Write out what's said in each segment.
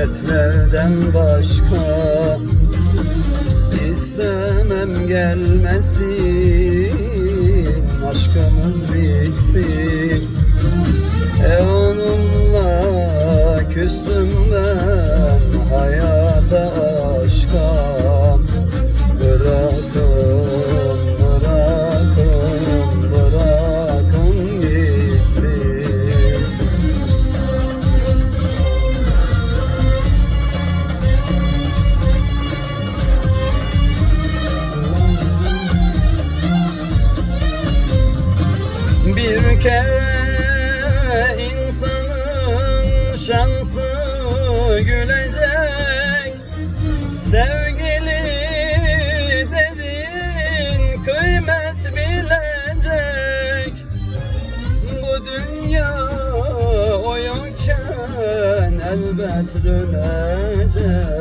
hasretlerden başka İstemem gelmesin. Aşkımız bitsin. E onunla küstüm şansı gülecek. Sevgili dedin kıymet bilecek. Bu dünya oyunken elbet dönecek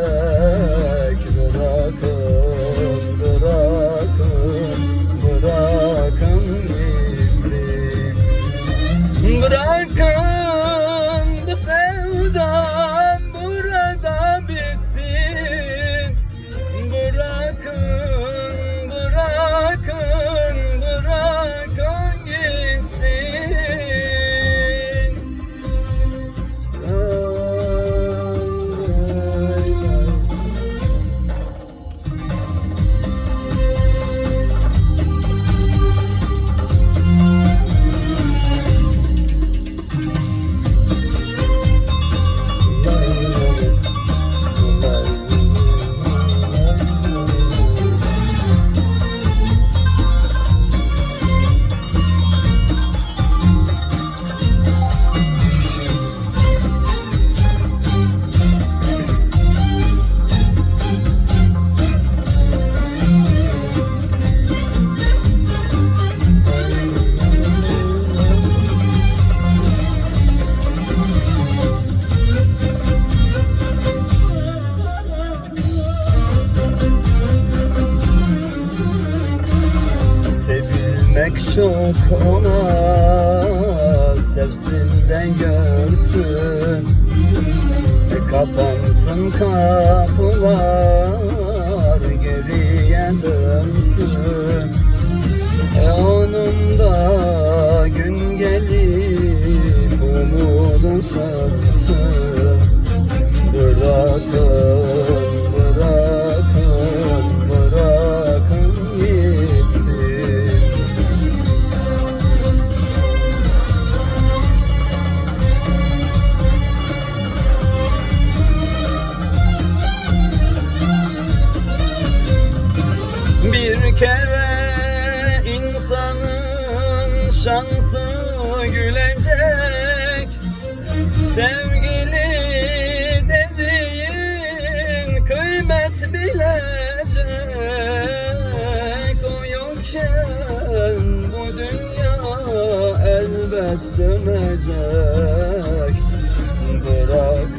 Sevilmek çok ona Sevsin de görsün. E, Kapansın kapılar Geriye dönsün. E onun da gün gelip Umudu sönsün Bırakın, kere insanın şansı gülecek. Sevgili dediğin kıymet bilecek. O yokken bu dünya elbet dönecek. Bırakın,